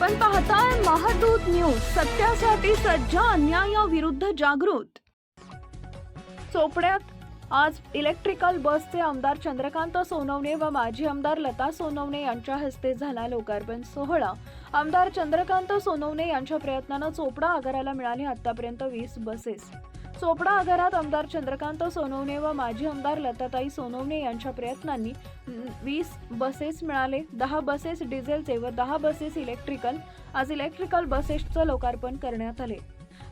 आपण पाहताय महादूत न्यूज सत्यासाठी सज्ज अन्यायाविरुद्ध जागृत. चोपड्यात आज इलेक्ट्रिकल बसचे आमदार चंद्रकांत सोनवणे व माजी आमदार लता सोनवणे यांच्या हस्ते झाला लोकार्पण सोहळा. आमदार चंद्रकांत सोनवणे यांच्या प्रयत्नानं चोपडा आगाराला मिळाले आतापर्यंत वीस बसेस. चोपडा आगारात आमदार चंद्रकांत सोनवणे व माजी आमदार लताताई सोनवणे यांच्या प्रयत्नांनी वीस बसेस मिळाले. दहा बसेस डिझेलचे व दहा बसेस इलेक्ट्रिकल. आज इलेक्ट्रिकल बसेसचं लोकार्पण करण्यात आले.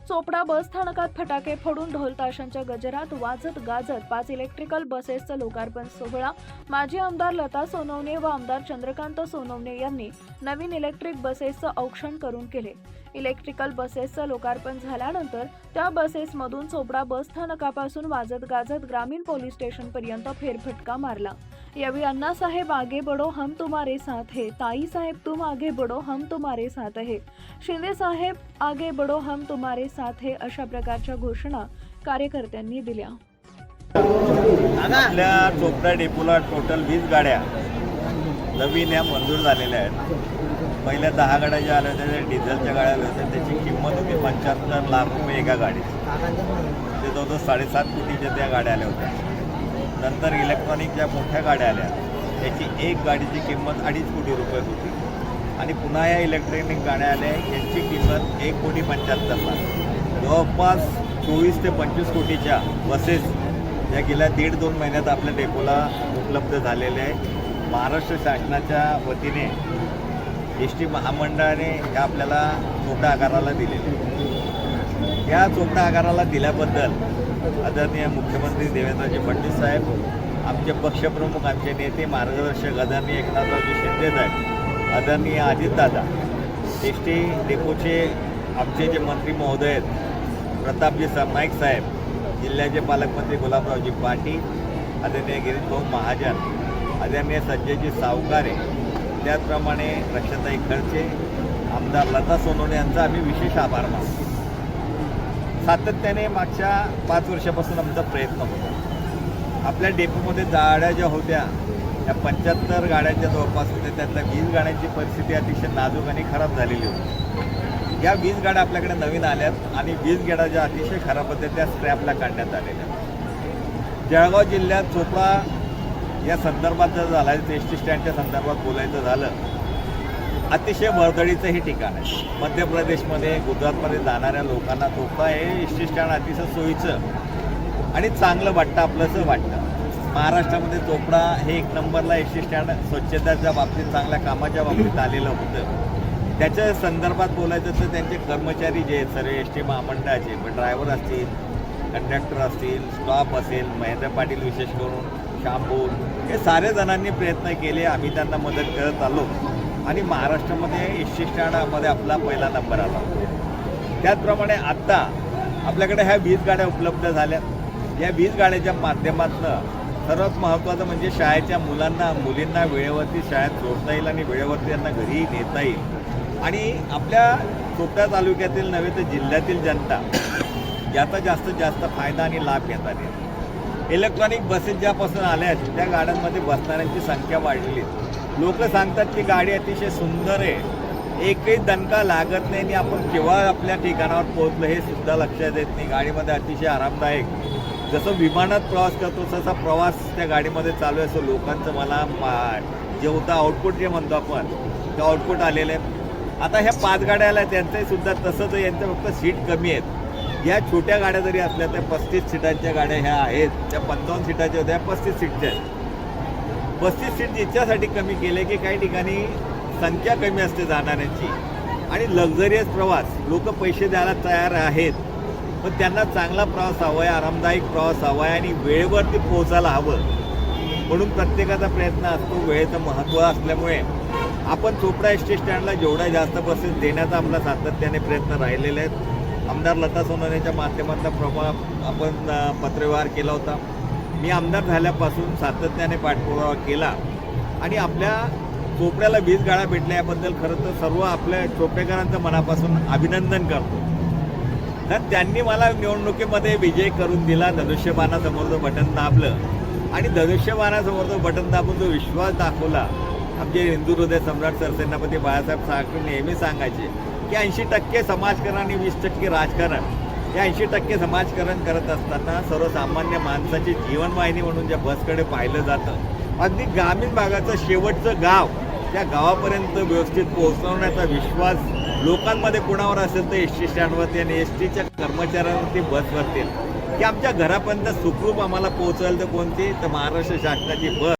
चोपडा बस स्थानकात फटाके फोडून ढोलताशांच्या गजरात वाजत गाजत पाच इलेक्ट्रिकल बसेसचा लोकार्पण सोहळा. माजी आमदार लता सोनवणे व आमदार चंद्रकांत सोनवणे यांनी नवीन इलेक्ट्रिक बसेसचं औक्षण करून केले. इलेक्ट्रिकल बसेसचं लोकार्पण झाल्यानंतर त्या बसेसमधून चोपडा बस स्थानकापासून वाजत गाजत ग्रामीण पोलीस स्टेशनपर्यंत फेरफटका मारला. यावेळी अण्णासाहेब आगे बडो हम तुम्हारे साथ है. ताई साहेब तुम आगे बडो हम तुम्हारे साथ है. शिंदे साहेब आगे बडो हम तुम्हारे साथ है अशा प्रकारच्या घोषणा कार्यकर्त्यांनी दिल्या. आपल्या चोपडा डेपोला टोटल वीस गाड्या नवीन या मंजूर झालेल्या आहेत. पहिल्या दहा गाड्या ज्या आल्या होत्या त्या डिझेलच्या गाड्या आल्या होत्या. त्याची किंमत होती पंच्याहत्तर लाख रुपये एका गाडीची. ते जवळजवळ साडेसात कोटीच्या त्या गाड्या आल्या होत्या. नंतर इलेक्ट्रॉनिक ज्या मोठ्या गाड्या आल्या त्याची एक गाडीची किंमत अडीच कोटी रुपये होती. आणि पुन्हा या इलेक्ट्रॉनिक गाड्या आल्या यांची किंमत एक कोटी पंच्याहत्तर लाख. जवळपास चोवीस ते पंचवीस कोटीच्या बसेस या गेल्या दीड दोन महिन्यात आपल्या डेपोला उपलब्ध झालेल्या आहे महाराष्ट्र शासनाच्या वतीने एस टी महामंडळाने ह्या आपल्याला चोपडा आकाराला दिलेले या चोपडा आकाराला दिल्याबद्दल आदरणीय मुख्यमंत्री देवेंद्रजी फडणवीस साहेब आमचे पक्षप्रमुख आमचे नेते मार्गदर्शक आदरणीय एकनाथरावजी शिंदे साहेब आदरणीय अजितदादा एस टी डेपोचे आमचे जे मंत्री महोदय आहेत प्रतापजी सरनाईक साहेब जिल्ह्याचे पालकमंत्री गुलाबरावजी पाटील आदरणीय गिरीशभाऊ महाजन आदरणीय संजयजी सावकारे त्याचप्रमाणे रक्षाताई खडसे आमदार लता सोनवणे यांचा आम्ही विशेष आभार मानतो. सातत्याने मागच्या पाच वर्षापासून आमचा प्रयत्न होता. आपल्या डेपोमध्ये गाड्या ज्या होत्या त्या पंच्याहत्तर गाड्यांच्या जवळपास होत्या. त्यातल्या वीस गाड्यांची परिस्थिती अतिशय नाजूक आणि खराब झालेली होती. या वीस गाड्या आपल्याकडे नवीन आल्यात आणि वीस गाड्या ज्या अतिशय खराब होत्या त्या स्क्रॅपला काढण्यात आलेल्या जळगाव जिल्ह्यात चोपडा या संदर्भात जर झाला एस टी स्टँडच्या संदर्भात बोलायचं झालं अतिशय वर्दळीचं हे ठिकाण आहे. मध्य प्रदेशमध्ये गुजरातमध्ये जाणाऱ्या लोकांना चोपडा हे एस स्टँड अतिशय सोयीचं आणि चांगलं वाटतं आपलंसं वाटतं. महाराष्ट्रामध्ये चोपडा हे एक नंबरला एस स्टँड स्वच्छतेच्या बाबतीत चांगल्या कामाच्या बाबतीत आलेलं होतं. त्याच्या संदर्भात बोलायचं तर त्यांचे कर्मचारी जे आहेत सर्व एस टी महामंडळाचे मग ड्रायव्हर असतील कंडक्टर असतील स्टॉप असेल महेंद्र पाटील विशेष करून शाम्पू हे सारे जणांनी प्रयत्न केले आम्ही त्यांना मदत करत आलो. आणि महाराष्ट्रामध्ये एस टी स्टँडमध्ये आपला पहिला नंबर आला. त्याचप्रमाणे आत्ता आपल्याकडे ह्या वीज गाड्या उपलब्ध झाल्या या वीज गाड्याच्या माध्यमातून सर्वात महत्त्वाचं म्हणजे शाळेच्या मुलांना मुलींना वेळेवरती शाळेत सोडता येईल आणि वेळेवरती त्यांना घरी नेता येईल. आणि आपल्या चोपडा तालुक्यातील नव्हे तर जिल्ह्यातील जनता याचा जास्तीत जास्त फायदा आणि लाभ घेतात येईल. इलेक्ट्रॉनिक बसेस ज्यापासून आल्या आहेत त्या गाड्यांमध्ये बसणाऱ्यांची संख्या वाढलेली लोक सांगतात की गाडी अतिशय सुंदर आहे. एकही दणका लागत नाही आणि आपण केव्हा आपल्या ठिकाणावर पोहोचलो हे सुद्धा लक्षात येत नाही. गाडीमध्ये अतिशय आरामदायक. जसं विमानात प्रवास करतो तसा प्रवास त्या गाडीमध्ये चालू आहे असं लोकांचं मला मा- जे होतं आउटपुट जे म्हणतो आपण ते आउटपुट आलेलं आहे. आता ह्या पाच गाड्या आल्या त्यांचंही सुद्धा तसंच यांचं फक्त सीट कमी आहेत. या छोट्या गाड्या जरी असल्या तर पस्तीस सीटांच्या गाड्या ह्या आहेत. त्या पंचावन्न सीटाच्या होत्या पस्तीस सीटच्या आहेत. पस्तीस सीट याच्यासाठी कमी केले की काही ठिकाणी संख्या कमी असते जाणाऱ्यांची आणि लक्झरियस प्रवास लोक पैसे द्यायला तयार आहेत पण त्यांना चांगला प्रवास हवा आहे आरामदायक प्रवास हवा आहे आणि वेळेवरती पोहोचायला हवं. म्हणून प्रत्येकाचा प्रयत्न असतो वेळेचं महत्त्व असल्यामुळे. आपण चोपडा एस टी स्टँडला जेवढ्या जास्त बसेस देण्याचा आपला सातत्याने प्रयत्न राहिलेले आहेत. आमदार लता सोनवणेच्या माध्यमातला प्रमा आपण पत्रव्यवहार केला होता. मी आमदार झाल्यापासून सातत्याने पाठपुरावा केला आणि आपल्या चोपड्याला वीज गाळा भेटल्या याबद्दल खरं तर सर्व आपल्या चोपेकरांचं मनापासून अभिनंदन करतो. तर त्यांनी मला निवडणुकीमध्ये विजय करून दिला धनुष्यबाणासमोरचं बटन दाबलं आणि धनुष्यबाणासमोरचं बटन दाबून जो विश्वास दाखवला आमचे हिंदू हृदय सम्राट सरसेनापती बाळासाहेब ठाकरे नेहमी सांगायचे की ऐंशी टक्के समाजकारण आणि वीस टक्के राजकारण. या ऐंशी टक्के समाजकारण करत असताना सर्वसामान्य माणसाची जीवनवाहिनी म्हणून ज्या बसकडे पाहिलं जातं अगदी ग्रामीण भागाचं शेवटचं गाव त्या गावापर्यंत व्यवस्थित पोहोचवण्याचा विश्वास लोकांमध्ये कुणावर असेल तर एस टी स्टँडवरती आणि एस टीच्या कर्मचाऱ्यांवरती बस भरतील की आमच्या घरापर्यंत सुखरूप आम्हाला पोहोचवेल तर कोणती? तर महाराष्ट्र शासनाची बस.